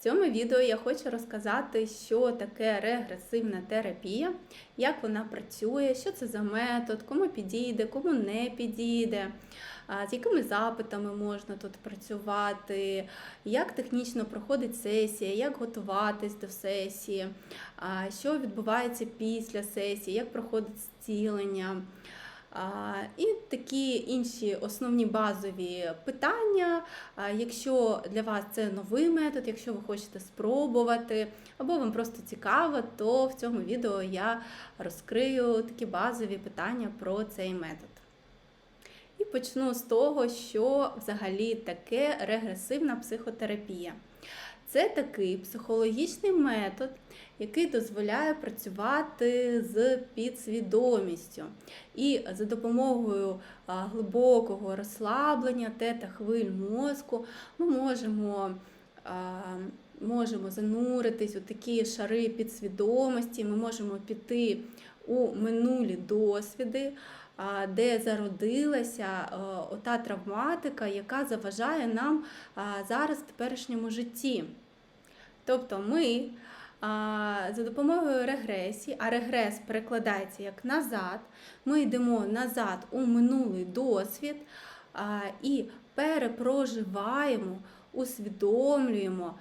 В цьому відео я хочу розказати, що таке регресивна терапія, як вона працює, що це за метод, кому підійде, кому не підійде, з якими запитами можна тут працювати, як технічно проходить сесія, як готуватись до сесії, що відбувається після сесії, як проходить зцілення. І такі інші основні базові питання. Якщо для вас це новий метод, якщо ви хочете спробувати, або вам просто цікаво, то в цьому відео я розкрию такі базові питання про цей метод. І почну з того, що взагалі таке регресивна психотерапія. Це такий психологічний метод, який дозволяє працювати з підсвідомістю. І за допомогою глибокого розслаблення тета хвиль мозку ми можемо, можемо зануритись у такі шари підсвідомості, ми можемо піти у минулі досвіди. Де зародилася ота травматика, яка заважає нам зараз в теперішньому житті. Тобто ми за допомогою регресії, а регрес перекладається як назад, ми йдемо назад у минулий досвід і перепроживаємо, усвідомлюємо.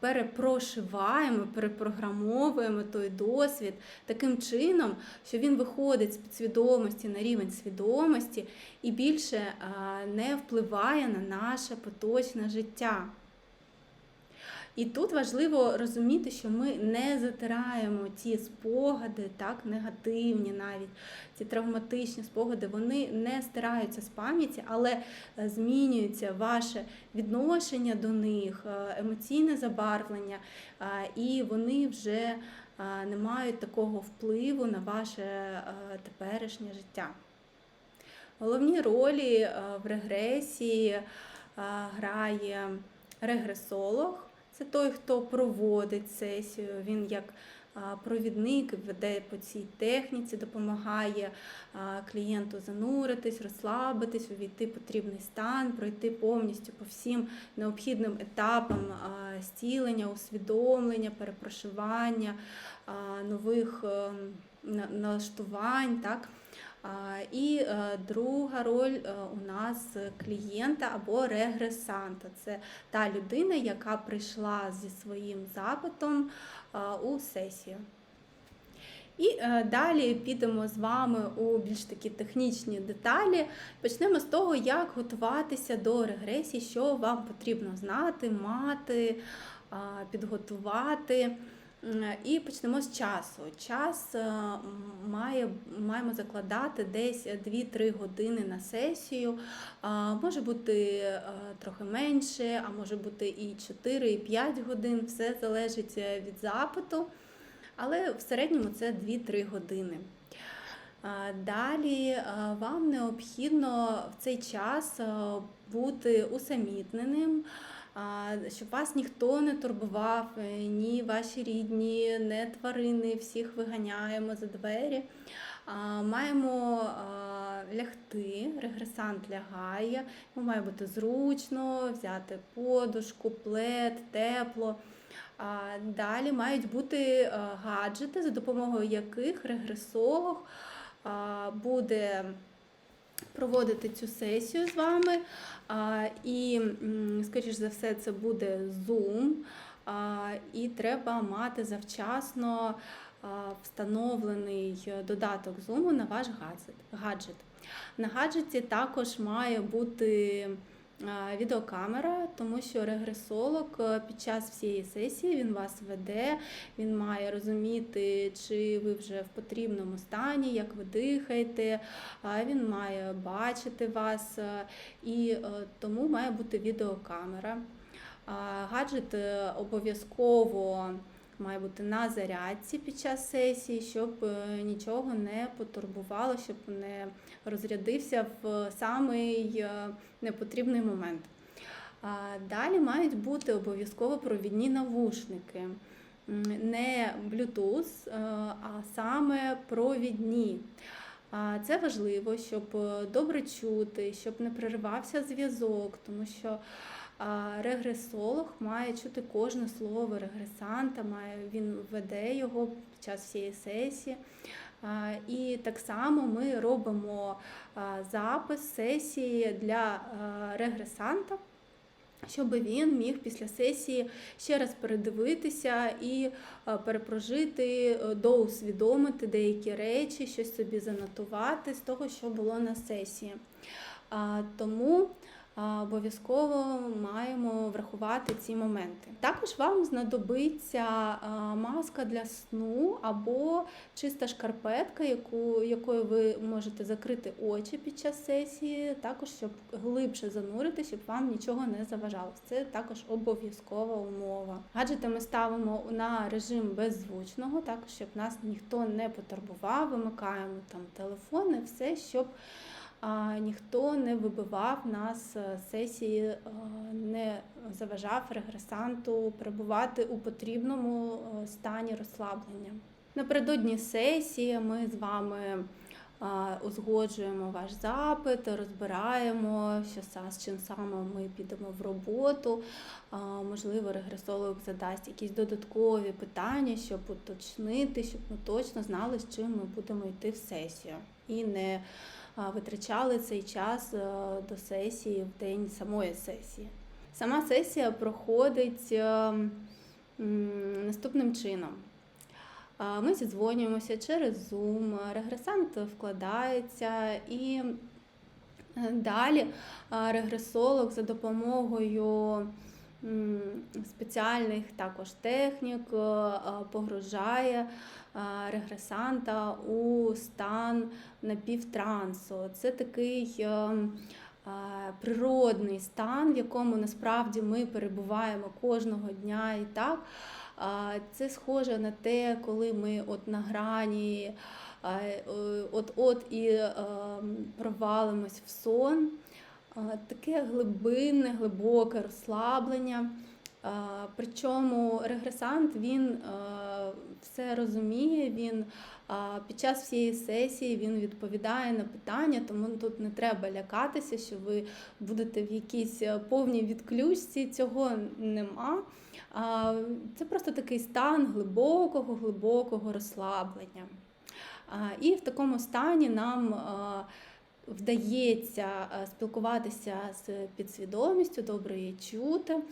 Перепрошиваємо, перепрограмовуємо той досвід таким чином, що він виходить з підсвідомості на рівень свідомості і більше не впливає на наше поточне життя. І тут важливо розуміти, що ми не затираємо ті спогади, так, негативні навіть ці травматичні спогади, вони не стираються з пам'яті, але е, змінюється ваше відношення до них, е, емоційне забарвлення, е, і вони вже не мають такого впливу на ваше теперішнє життя. Головні ролі в регресії грає регресолог. Це той, хто проводить сесію, він як провідник веде по цій техніці, допомагає клієнту зануритись, розслабитись, увійти в потрібний стан, пройти повністю по всім необхідним етапам зцілення, усвідомлення, перепрошивання, нових ем, налаштувань. І е, друга роль е, у нас клієнта або регресанта. Це та людина, яка прийшла зі своїм запитом у сесію. І е, далі підемо з вами у більш такі технічні деталі. Почнемо з того, як готуватися до регресії, що вам потрібно знати, мати, підготувати. І почнемо з часу. Час е, має, маємо закладати десь 2-3 години на сесію. Може бути е, трохи менше, а може бути і 4, і 5 годин. Все залежить е, від запиту, але в середньому це 2-3 години. Далі вам необхідно в цей час бути усамітненим щоб вас ніхто не турбував, е, ні ваші рідні, не тварини, всіх виганяємо за двері. Маємо лягти, регресант лягає, йому має бути зручно, взяти подушку, плед, тепло. Далі мають бути гаджети, за допомогою яких регресолог буде проводити цю сесію з вами. І, скоріш за все, це буде Zoom. І треба мати завчасно встановлений додаток Zoom на ваш гаджет. На гаджеті також має бути відеокамера, тому що регресолог е, під час всієї сесії він вас веде, він має розуміти, чи ви вже в потрібному стані, як ви дихаєте, він має бачити вас, е, і е, тому має бути відеокамера. Гаджет обов'язково має бути на зарядці під час сесії, щоб е, нічого не потурбувало, щоб не розрядився в самий е, непотрібний момент. Далі мають бути обов'язково провідні навушники. Не Bluetooth, е, а саме провідні. Це важливо, щоб добре чути, щоб не переривався зв'язок, тому що Регресолог має чути кожне слово регресанта, має він веде його під час всієї сесії. І так само ми робимо запис сесії для регресанта, щоб він міг після сесії ще раз передивитися і перепрожити, е, доусвідомити деякі речі, щось собі занотувати з того, що було на сесії. Тому обов'язково маємо врахувати ці моменти. Також вам знадобиться маска для сну або чиста шкарпетка, яку, якою ви можете закрити очі під час сесії, також щоб глибше занурити, щоб вам нічого не заважало. Це також обов'язкова умова. Гаджети ми ставимо на режим беззвучного, також щоб нас ніхто не потурбував, вимикаємо там телефони, все, щоб ніхто не вибивав нас е, з сесії, е, не заважав регресанту перебувати у потрібному е, стані розслаблення. Напередодні сесії ми з вами узгоджуємо ваш запит, розбираємо, що з чим саме ми підемо в роботу. Можливо, регресолог задасть якісь додаткові питання, щоб уточнити, щоб ми точно знали, з чим ми будемо йти в сесію. І не витрачали цей час е, до сесії в день самої сесії. Сама сесія проходить е, наступним чином. Ми зідзвонюємося через Zoom, регресант вкладається і е, далі регресолог за допомогою спеціальних також технік погружає регресанта у стан напівтрансу. Це такий е, природний стан, в якому насправді ми перебуваємо кожного дня і так. Це схоже на те, коли ми от на грані е, от-от і е, провалимось в сон. Таке глибинне, глибоке розслаблення. Причому регресант він все розуміє, він під час всієї сесії він відповідає на питання, тому тут не треба лякатися, що ви будете в якійсь е, повній відключці. Цього нема. Це просто такий стан глибокого, глибокого розслаблення. І в такому стані нам вдається спілкуватися з підсвідомістю, добре її чути.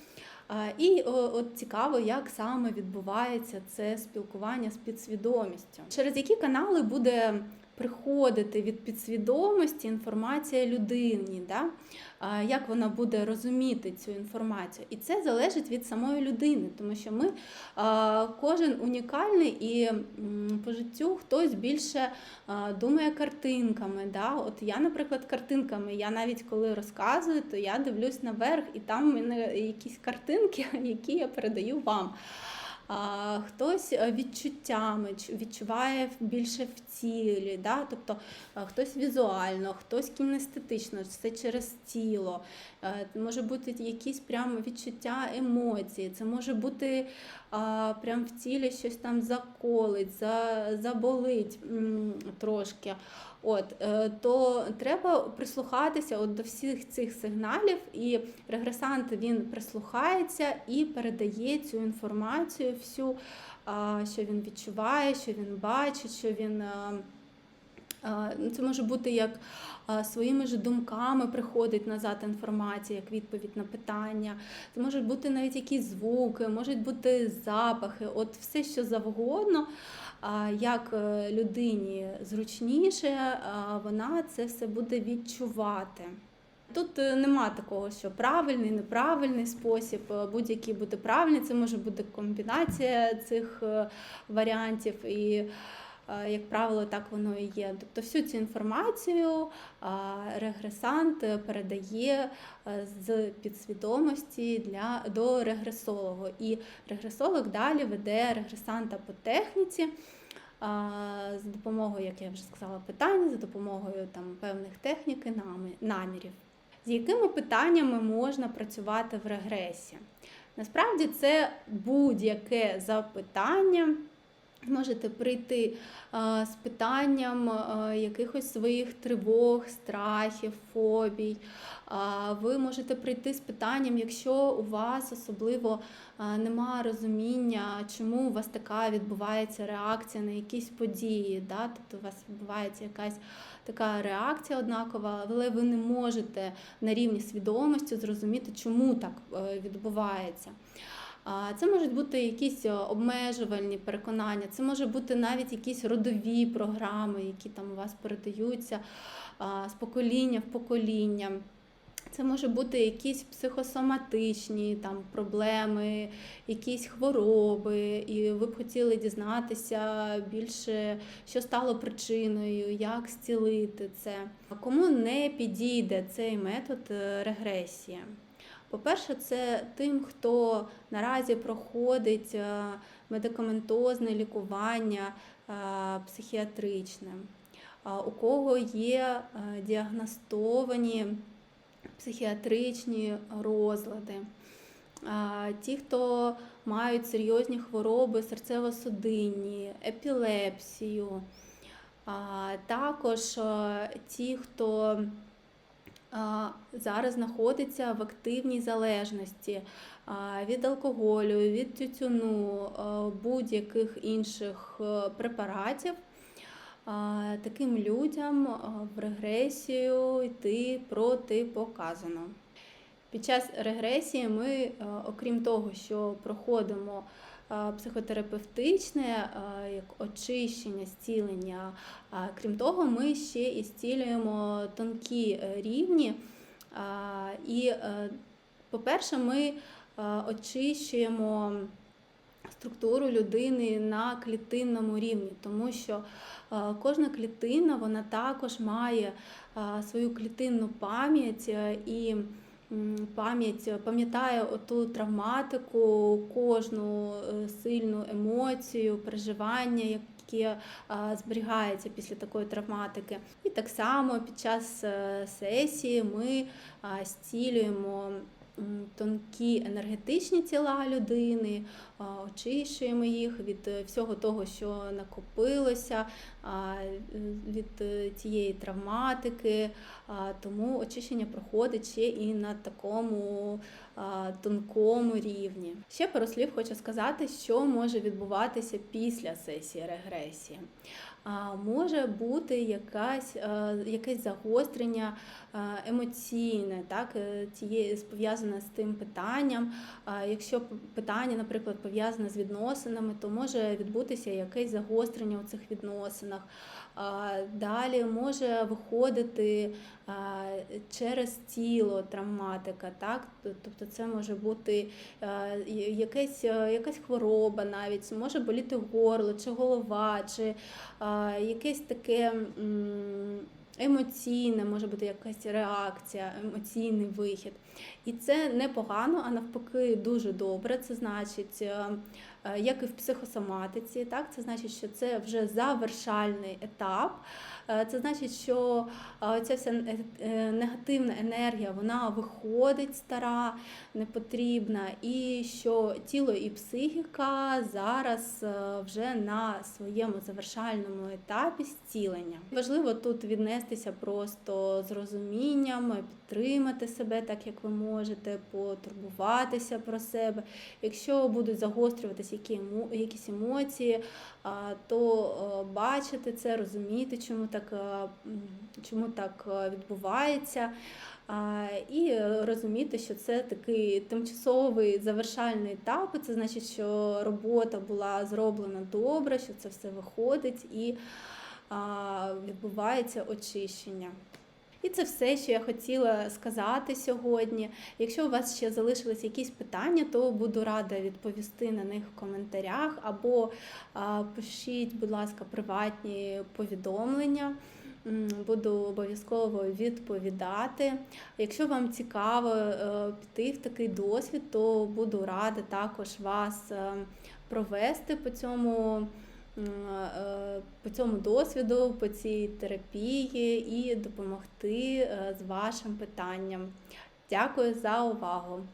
І от цікаво, як саме відбувається це спілкування з підсвідомістю. Через які канали буде приходити від підсвідомості інформація людині, да? Як вона буде розуміти цю інформацію. І це залежить від самої людини, тому що ми кожен унікальний і по життю хтось більше думає картинками. Да? От я, наприклад, картинками. Я навіть коли розказую, то я дивлюсь наверх, і там в мене якісь картинки, які я передаю вам. Хтось е, відчуттями відчуває більше в тілі, да? тобто е, хтось візуально, хтось кінестетично, все через тіло. Е, Може бути якісь прям відчуття емоцій, це може бути прям в тілі щось там заколить, заболить трошки. От, то треба прислухатися от до всіх цих сигналів, і регресант він прислухається і передає цю інформацію, всю, що він відчуває, що він бачить, що він. ну, Це може бути як своїми ж думками приходить назад інформація, як відповідь на питання. Це можуть бути навіть якісь звуки, можуть бути запахи, от все, що завгодно. Як е, людині зручніше, вона це все буде відчувати. Тут е, нема такого, що правильний, неправильний спосіб, е, будь-який буде правильний, це може бути комбінація цих е, варіантів. І, як правило, так воно і є. Тобто всю цю інформацію регресант передає з підсвідомості для, до регресолога. І регресолог далі веде регресанта по техніці. За допомогою, як я вже сказала, питань, за допомогою там певних технік і намірів. З якими питаннями можна працювати в регресі? Насправді це будь-яке запитання, Можете прийти з питанням якихось своїх тривог, страхів, фобій. Ви можете прийти з питанням, якщо у вас особливо немає розуміння, чому у вас така відбувається реакція на якісь події. Да? Тобто у вас відбувається якась така реакція однакова, але ви не можете на рівні свідомості зрозуміти, чому так е, відбувається. Це можуть бути якісь е, обмежувальні переконання, це може бути навіть якісь родові програми, які там у вас передаються з покоління в покоління. Це може бути якісь психосоматичні там проблеми, якісь хвороби, і ви б хотіли дізнатися більше, що стало причиною, як зцілити це. Кому не підійде цей метод е, регресії? По-перше, це тим, хто наразі проходить е, медикаментозне лікування е, психіатричне, у кого є е, діагностовані психіатричні розлади, ті, хто мають серйозні хвороби серцево-судинні, епілепсію, також ті, хто зараз знаходиться в активній залежності від алкоголю, від тютюну, будь-яких інших е, препаратів. Таким людям в регресію йти протипоказано. Під час регресії ми, е, окрім того, що проходимо е, психотерапевтичне е, як очищення, зцілення, крім того, ми ще і зцілюємо тонкі е, рівні. І, е, по-перше, ми е, очищуємо структуру людини на клітинному рівні, тому що е, кожна клітина вона також має е, свою клітинну пам'ять е, і пам'ять пам'ятає оту травматику, кожну е, сильну емоцію, переживання, яке а, зберігається після такої травматики. І так само під час е, сесії ми стілюємо тонкі енергетичні тіла людини, очищуємо їх від е, всього того, що накопилося, від е, тієї травматики. Тому очищення проходить ще і на такому тонкому рівні. Ще пару слів хочу сказати, що може відбуватися після сесії регресії. Може бути якась, е, якесь загострення емоційне, так, пов'язане з тим питанням. Якщо питання, наприклад, пов'язане з відносинами, то може відбутися якесь загострення у цих відносинах. Далі може виходити через тіло травматика, так? Тобто це може бути якесь, е, якась хвороба навіть, може боліти горло чи голова, чи якесь таке м, емоційне, може бути якась реакція, емоційний вихід. І це непогано, а навпаки, дуже добре. Це значить, е, як і в психосоматиці, так? це значить, що це вже завершальний етап. Е, Це значить, що е, ця вся е, е, негативна енергія вона виходить стара, непотрібна, і що тіло і психіка зараз е, вже на своєму завершальному етапі зцілення. Важливо тут віднестися просто з розумінням, підтримати себе так, як ви можете, потурбуватися про себе. Якщо будуть загострюватися які емо- якісь емоції, то е, бачити це, розуміти, чому так, е, чому так е, відбувається. І розуміти, що це такий тимчасовий завершальний етап. Це значить, що робота була зроблена добре, що це все виходить і відбувається очищення. І це все, що я хотіла сказати сьогодні. Якщо у вас ще залишились якісь питання, то буду рада відповісти на них в коментарях або пишіть, будь ласка, приватні повідомлення. Буду обов'язково відповідати. Якщо вам цікаво е, піти в такий досвід, то буду рада також вас е, провести по цьому по цьому досвіду, по цій терапії і допомогти е, з вашим питанням. Дякую за увагу!